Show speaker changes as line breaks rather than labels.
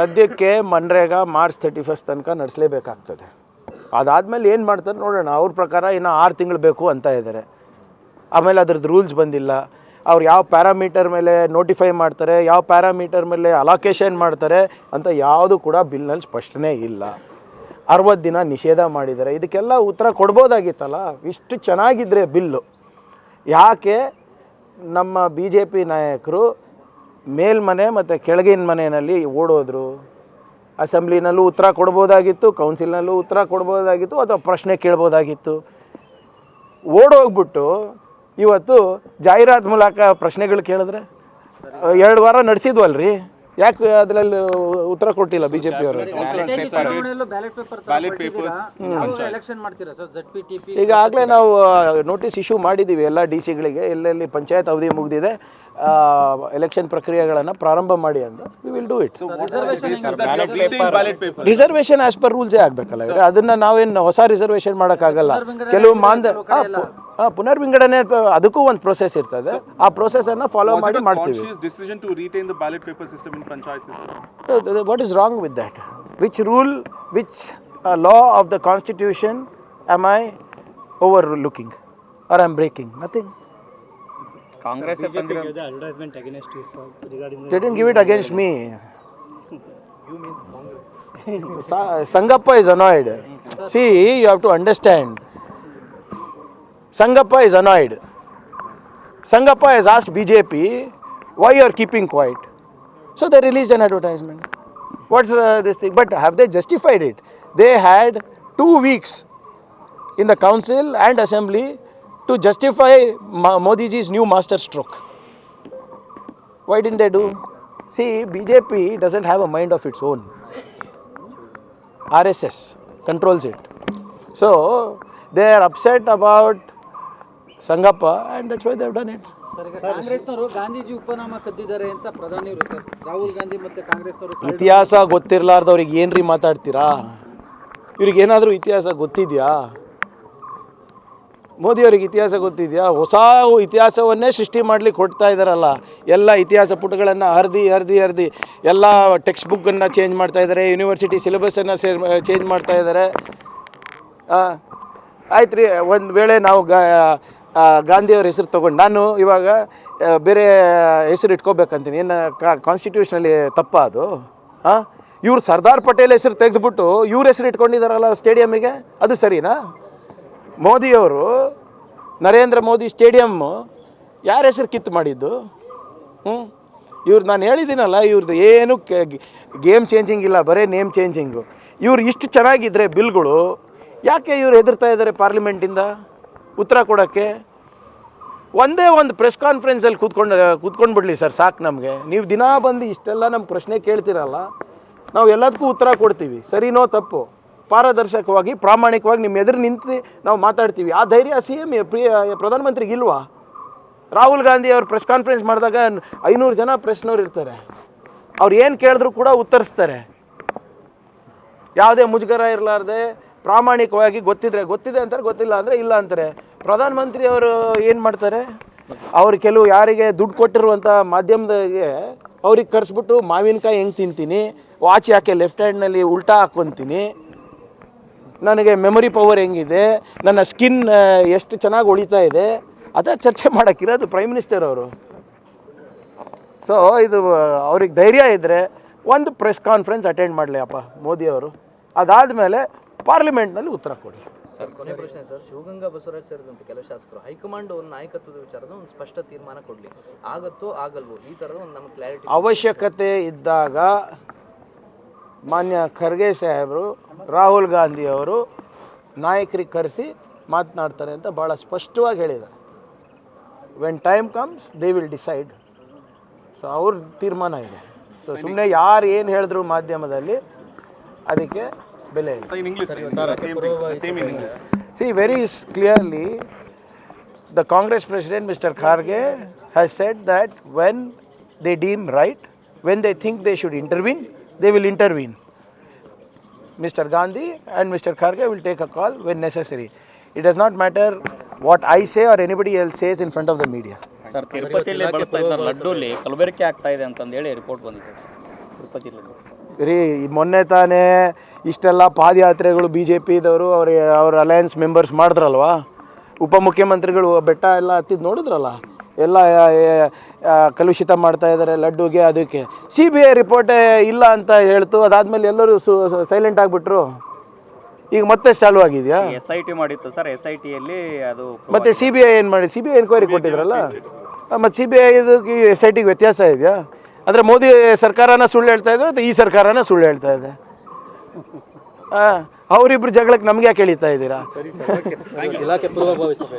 ಸದ್ಯಕ್ಕೆ MNREGA March thirty first ತನಕ ನಡೆಸಲೇಬೇಕಾಗ್ತದೆ. ಅದಾದಮೇಲೆ ಏನು ಮಾಡ್ತಾರೆ ನೋಡೋಣ, ಅವ್ರ ಪ್ರಕಾರ ಇನ್ನು ಆರು ತಿಂಗಳು ಬೇಕು ಅಂತ ಇದ್ದಾರೆ ಆಮೇಲೆ ಅದ್ರದ್ದು ರೂಲ್ಸ್ ಬಂದಿಲ್ಲ. ಅವ್ರು ಯಾವ ಪ್ಯಾರಾಮೀಟರ್ ಮೇಲೆ ನೋಟಿಫೈ ಮಾಡ್ತಾರೆ, ಯಾವ ಪ್ಯಾರಾಮೀಟರ್ ಮೇಲೆ ಅಲೋಕೇಶನ್ ಮಾಡ್ತಾರೆ ಅಂತ ಯಾವುದು ಕೂಡ ಬಿಲ್ನಲ್ಲಿ ಸ್ಪಷ್ಟನೆ ಇಲ್ಲ. ಅರವತ್ತು ದಿನ ನಿಷೇಧ ಮಾಡಿದ್ದಾರೆ. ಇದಕ್ಕೆಲ್ಲ ಉತ್ತರ ಕೊಡ್ಬೋದಾಗಿತ್ತಲ್ಲ? ಇಷ್ಟು ಚೆನ್ನಾಗಿದ್ದರೆ ಬಿಲ್ಲು. ಯಾಕೆ ನಮ್ಮ ಬಿ ಜೆ ಪಿ ನಾಯಕರು ಮೇಲ್ಮನೆ ಮತ್ತು ಕೆಳಗಿನ ಮನೆಯಲ್ಲಿ ಓಡೋದ್ರು. ಅಸೆಂಬ್ಲಿನಲ್ಲೂ ಉತ್ತರ ಕೊಡ್ಬೋದಾಗಿತ್ತು, ಕೌನ್ಸಿಲ್ನಲ್ಲೂ ಉತ್ತರ ಕೊಡ್ಬೋದಾಗಿತ್ತು ಅಥವಾ ಪ್ರಶ್ನೆ ಕೇಳ್ಬೋದಾಗಿತ್ತು. ಓಡೋಗ್ಬಿಟ್ಟು ಇವತ್ತು ಜಾಹೀರಾತು ಮೂಲಕ ಪ್ರಶ್ನೆಗಳು ಕೇಳಿದ್ರೆ ಎರಡು ವಾರ ನಡೆಸಿದ್ವಲ್ರಿ? ಯಾಕೆ ಅದರಲ್ಲಿ ಉತ್ತರ ಕೊಟ್ಟಿಲ್ಲ ಬಿ ಜೆ ಪಿಯವರು
ಬ್ಯಾಲೆಟ್ ಪೇಪರ್ ಬ್ಯಾಲೆಟ್ ಪೇಪರ್ಸ್ ಮಾಡ್ತೀರಾ ಸರ್? ಜಡ್ ಪಿ
ಈಗಾಗಲೇ ನಾವು ನೋಟಿಸ್ ಇಶ್ಯೂ ಮಾಡಿದ್ದೀವಿ ಎಲ್ಲ ಡಿ ಸಿಗಳಿಗೆ ಎಲ್ಲೆಲ್ಲಿ ಪಂಚಾಯತ್ ಅವಧಿ ಮುಗಿದಿದೆ ಎಲೆಕ್ಷನ್ ಪ್ರಕ್ರಿಯೆಗಳನ್ನು ಪ್ರಾರಂಭ ಮಾಡಿ ಅಂತ we will do it reservation as per ರೂಲ್ಸೇ ಆಗಬೇಕಲ್ಲ. ಅದನ್ನ ನಾವೇನು ಹೊಸ ರಿಸರ್ವೇಷನ್ ಮಾಡೋಕ್ಕಾಗಲ್ಲ. ಕೆಲವು ಮಾಂದ ಆ ಪುನರ್ವಿಂಗಡನೆ ಅದಕ್ಕೂ ಒಂದು ಪ್ರೊಸೆಸ್ ಇರ್ತದೆ. ಆ ಪ್ರೋಸೆಸರ್ನ್ನ ಫಾಲೋ ಮಾಡಿ ಮಾಡ್ತೀವಿ.
What is
decision to wrong with that which rule which law of the constitution am I over rule looking or I am breaking nothing
Congress egged
aldermen against regarding then give it against me Sangappa is annoyed see you have to understand Sangappa is annoyed. Sangappa has asked BJP, why you are keeping quiet? So they released an advertisement. What's uh, this thing? But have they justified it? They had two weeks in the council and assembly to justify Ma- Modi ji's new master stroke. Why didn't they do? See, BJP doesn't have a mind of its own. RSS controls it. So they are upset about Sangappa and that's why they've
done it ಕಾಂಗ್ರೆಸ್ನವರು ಗಾಂಧೀಜಿ ಉಪನಾಮ ಕದ್ದಿದ್ದಾರೆ ಅಂತ ಪ್ರಧಾನಿ ರಾಹುಲ್ ಗಾಂಧಿ ಮತ್ತೆ ಕಾಂಗ್ರೆಸ್ನವರು
ಇತಿಹಾಸ ಗೊತ್ತಿರಲಾರ್ದವ್ರಿಗೆ ಏನ್ರಿ ಮಾತಾಡ್ತೀರಾ? ಇವ್ರಿಗೆ ಏನಾದರೂ ಇತಿಹಾಸ ಗೊತ್ತಿದೆಯಾ? ಮೋದಿಯವ್ರಿಗೆ ಇತಿಹಾಸ ಗೊತ್ತಿದೆಯಾ? ಹೊಸ ಇತಿಹಾಸವನ್ನೇ ಸೃಷ್ಟಿ ಮಾಡ್ಲಿಕ್ಕೆ ಕೊಡ್ತಾ ಇದ್ದಾರಲ್ಲ ಎಲ್ಲ ಇತಿಹಾಸ ಪುಟಗಳನ್ನು ಹರಿದಿ ಹರಿದಿ ಹರಿದಿ ಎಲ್ಲ ಟೆಕ್ಸ್ಟ್ ಬುಕ್ಕನ್ನು ಚೇಂಜ್ ಮಾಡ್ತಾ ಇದ್ದಾರೆ ಯೂನಿವರ್ಸಿಟಿ ಸಿಲೆಬಸ್ಸನ್ನು ಸೇರ್ ಚೇಂಜ್ ಮಾಡ್ತಾ ಇದ್ದಾರೆ ಆಯ್ತು ರೀ ಒಂದು ವೇಳೆ ನಾವು ಗಾ ಗಾಂಧಿಯವ್ರ ಹೆಸರು ತೊಗೊಂಡು ನಾನು ಇವಾಗ ಬೇರೆ ಹೆಸರು ಇಟ್ಕೋಬೇಕಂತೀನಿ. ಏನು ಕಾನ್ಸ್ಟಿಟ್ಯೂಷನಲ್ಲಿ ತಪ್ಪ ಅದು? ಹಾಂ ಇವ್ರು ಸರ್ದಾರ್ ಪಟೇಲ್ ಹೆಸರು ತೆಗೆದುಬಿಟ್ಟು ಇವ್ರ ಹೆಸರು ಇಟ್ಕೊಂಡಿದ್ದಾರಲ್ಲ ಸ್ಟೇಡಿಯಮ್ಮಿಗೆ ಅದು ಸರಿನಾ? ಮೋದಿಯವರು, ನರೇಂದ್ರ ಮೋದಿ ಸ್ಟೇಡಿಯಮ್ಮು ಯಾರ ಹೆಸರು ಕಿತ್ತು ಮಾಡಿದ್ದು? ಹ್ಞೂ ಇವ್ರು ನಾನು ಹೇಳಿದ್ದೀನಲ್ಲ ಇವ್ರದ್ದು ಏನು ಗೇಮ್ ಚೇಂಜಿಂಗ್ ಇಲ್ಲ, ಬರೀ ನೇಮ್ ಚೇಂಜಿಂಗು ಇವ್ರು ಇಷ್ಟು ಚೆನ್ನಾಗಿದ್ದರೆ ಬಿಲ್ಗಳು, ಯಾಕೆ ಇವ್ರು ಹೆದರ್ತಾ ಇದ್ದಾರೆ ಪಾರ್ಲಿಮೆಂಟಿಂದ ಉತ್ತರ ಕೊಡೋಕ್ಕೆ ಒಂದೇ ಒಂದು ಪ್ರೆಸ್ ಕಾನ್ಫರೆನ್ಸಲ್ಲಿ ಕೂತ್ಕೊಂಡು ಕೂತ್ಕೊಂಡು ಬಿಡಲಿ ಸರ್, ಸಾಕು ನಮಗೆ. ನೀವು ದಿನ ಬಂದು ಇಷ್ಟೆಲ್ಲ ನಮ್ಮ ಪ್ರಶ್ನೆ ಕೇಳ್ತೀರಲ್ಲ, ನಾವು ಎಲ್ಲದಕ್ಕೂ ಉತ್ತರ ಕೊಡ್ತೀವಿ. ಸರಿನೋ ತಪ್ಪು? ಪಾರದರ್ಶಕವಾಗಿ, ಪ್ರಾಮಾಣಿಕವಾಗಿ ನಿಮ್ಮ ಎದುರು ನಿಂತು ನಾವು ಮಾತಾಡ್ತೀವಿ. ಆ ಧೈರ್ಯ ಸಿ ಎಂ ಪ್ರಧಾನಮಂತ್ರಿಗೆ ಇಲ್ವಾ? ರಾಹುಲ್ ಗಾಂಧಿ ಅವರು ಪ್ರೆಸ್ ಕಾನ್ಫರೆನ್ಸ್ ಮಾಡಿದಾಗ ಐನೂರು ಜನ ಪ್ರೆಸ್ನವ್ರು ಇರ್ತಾರೆ. ಅವ್ರು ಏನು ಕೇಳಿದ್ರು ಕೂಡ ಉತ್ತರಿಸ್ತಾರೆ. ಯಾವುದೇ ಮುಜುಗರ ಇರಲಾರ್ದೆ ಪ್ರಾಮಾಣಿಕವಾಗಿ ಗೊತ್ತಿದ್ರೆ, ಗೊತ್ತಿದೆ ಅಂತಾರೆ, ಗೊತ್ತಿಲ್ಲ ಅಂದರೆ ಇಲ್ಲ ಅಂತಾರೆ. ಪ್ರಧಾನಮಂತ್ರಿ ಅವರು ಏನು ಮಾಡ್ತಾರೆ? ಅವ್ರು ಕೆಲವು ಯಾರಿಗೆ ದುಡ್ಡು ಕೊಟ್ಟಿರುವಂಥ ಮಾಧ್ಯಮದಾಗೆ ಅವ್ರಿಗೆ ಕರೆಸ್ಬಿಟ್ಟು ಮಾವಿನಕಾಯಿ ಹೆಂಗೆ ತಿಂತೀನಿ? ವಾಚ್ ಯಾಕೆ ಲೆಫ್ಟ್ ಹ್ಯಾಂಡ್ನಲ್ಲಿ ಉಲ್ಟಾ ಹಾಕ್ಕೊತೀನಿ ನನಗೆ ಮೆಮೊರಿ ಪವರ್ ಹೆಂಗಿದೆ? ನನ್ನ ಸ್ಕಿನ್ ಎಷ್ಟು ಚೆನ್ನಾಗಿ ಉಳಿತಾ ಇದೆ? ಅದೇ ಚರ್ಚೆ ಮಾಡೋಕ್ಕಿರೋದು ಪ್ರೈಮ್ ಮಿನಿಸ್ಟರ್ ಅವರು. ಸೊ ಇದು ಅವ್ರಿಗೆ ಧೈರ್ಯ ಇದ್ದರೆ ಒಂದು ಪ್ರೆಸ್ ಕಾನ್ಫರೆನ್ಸ್ ಅಟೆಂಡ್ ಮಾಡಲಿ ಅಪ್ಪ ಮೋದಿ ಅವರು. ಅದಾದಮೇಲೆ ಪಾರ್ಲಿಮೆಂಟ್ನಲ್ಲಿ ಉತ್ತರ ಕೊಡಿ.
ಸರ್ ಕೊನೆ ಪ್ರಶ್ನೆ ಸರ್ ಶಿವಗಂಗಾ ಬಸವರಾಜ್ ಸೇರಿದಂತೆ ಕೆಲವು ಶಾಸಕರು ಹೈಕಮಾಂಡ್ ಒಂದು ನಾಯಕತ್ವದ ವಿಚಾರದ ಒಂದು ಸ್ಪಷ್ಟ ತೀರ್ಮಾನ ಕೊಡಲಿ. ಆಗತ್ತೋ ಆಗಲ್ವೋ ಈ ಥರದ ಒಂದು ನಮಗೆ ಕ್ಲಾರಿಟಿ
ಅವಶ್ಯಕತೆ ಇದ್ದಾಗ ಮಾನ್ಯ ಖರ್ಗೆ ಸಾಹೇಬರು ರಾಹುಲ್ ಗಾಂಧಿ ಅವರು ನಾಯಕರಿಗೆ ಕರೆಸಿ ಮಾತನಾಡ್ತಾರೆ ಅಂತ ಭಾಳ ಸ್ಪಷ್ಟವಾಗಿ ಹೇಳಿದ್ದಾರೆ. When time comes they will decide so ಅವ್ರ ತೀರ್ಮಾನ ಇದೆ. ಸೊ ಸುಮ್ಮನೆ ಯಾರು ಏನು ಹೇಳಿದ್ರು ಮಾಧ್ಯಮದಲ್ಲಿ ಅದಕ್ಕೆ ಬೆಲೆ ಇಲ್ಲ
So in English, sir, same thing, sir, same in English.
See, very s- clearly, the Congress President, Mr. Kharge, has said that when they deem right, when they think they should intervene, they will intervene. Mr. Gandhi and Mr. Kharge will take a call when necessary. It does not matter what I say or anybody else says in front of the media.
Sir ತಿರುಪತಿಯಲ್ಲಿ ಬಳಸ್ತಾ ಇದ್ದ ಲಡ್ಡೂಲಿ ಕಲಬೆರಕೆ ಆಗ್ತಾ ಇದೆ ಅಂತಂದೇಳಿ report ಬಂದಿದೆ sir Tirupati laddu
ರೀ ಮೊನ್ನೆ ತಾನೇ ಇಷ್ಟೆಲ್ಲ ಪಾದಯಾತ್ರೆಗಳು ಬಿ ಜೆ ಪಿದವರು ಅವ್ರ ಅವ್ರ ಅಲಯನ್ಸ್ ಮೆಂಬರ್ಸ್ ಮಾಡಿದ್ರಲ್ವಾ? ಉಪಮುಖ್ಯಮಂತ್ರಿಗಳು ಬೆಟ್ಟ ಎಲ್ಲ ಹತ್ತಿದ್ದು ನೋಡಿದ್ರಲ್ಲ? ಎಲ್ಲ ಕಲುಷಿತ ಮಾಡ್ತಾ ಇದ್ದಾರೆ ಲಡ್ಡುಗೆ ಅದಕ್ಕೆ. ಸಿ ಬಿ ಐ ರಿಪೋರ್ಟೇ ಇಲ್ಲ ಅಂತ ಹೇಳ್ತು ಅದಾದಮೇಲೆ ಎಲ್ಲರೂ ಸು ಸೈಲೆಂಟ್ ಆಗಿಬಿಟ್ರು. ಈಗ ಮತ್ತೆ ಚಾಲು ಆಗಿದೆಯಾ
ಎಸ್ ಐ ಟಿ ಮಾಡಿತ್ತು ಸರ್ ಎಸ್ ಐ ಟಿಯಲ್ಲಿ ಅದು
ಮತ್ತೆ ಸಿ ಬಿ ಐ ಏನು ಮಾಡಿ ಸಿ ಬಿ ಐ ಎನ್ಕ್ವೈರಿ ಕೊಟ್ಟಿದ್ರಲ್ಲ? ಮತ್ತು ಸಿ ಬಿ ಐ ಇದಕ್ಕೆ ಎಸ್ ಐ ಟಿಗೆ ವ್ಯತ್ಯಾಸ ಇದೆಯಾ? ಅಂದರೆ ಮೋದಿ ಸರ್ಕಾರನ ಸುಳ್ಳು ಹೇಳ್ತಾ ಇದೆ ಅಥವಾ ಈ ಸರ್ಕಾರನ ಸುಳ್ಳು ಹೇಳ್ತಾ ಇದೆ ಆ, ಅವರಿಬ್ರು ಜಗಳಕ್ಕೆ ನಮ್ಗೆ ಯಾಕೆ ಎಳಿತಾ ಇದ್ದೀರಾ?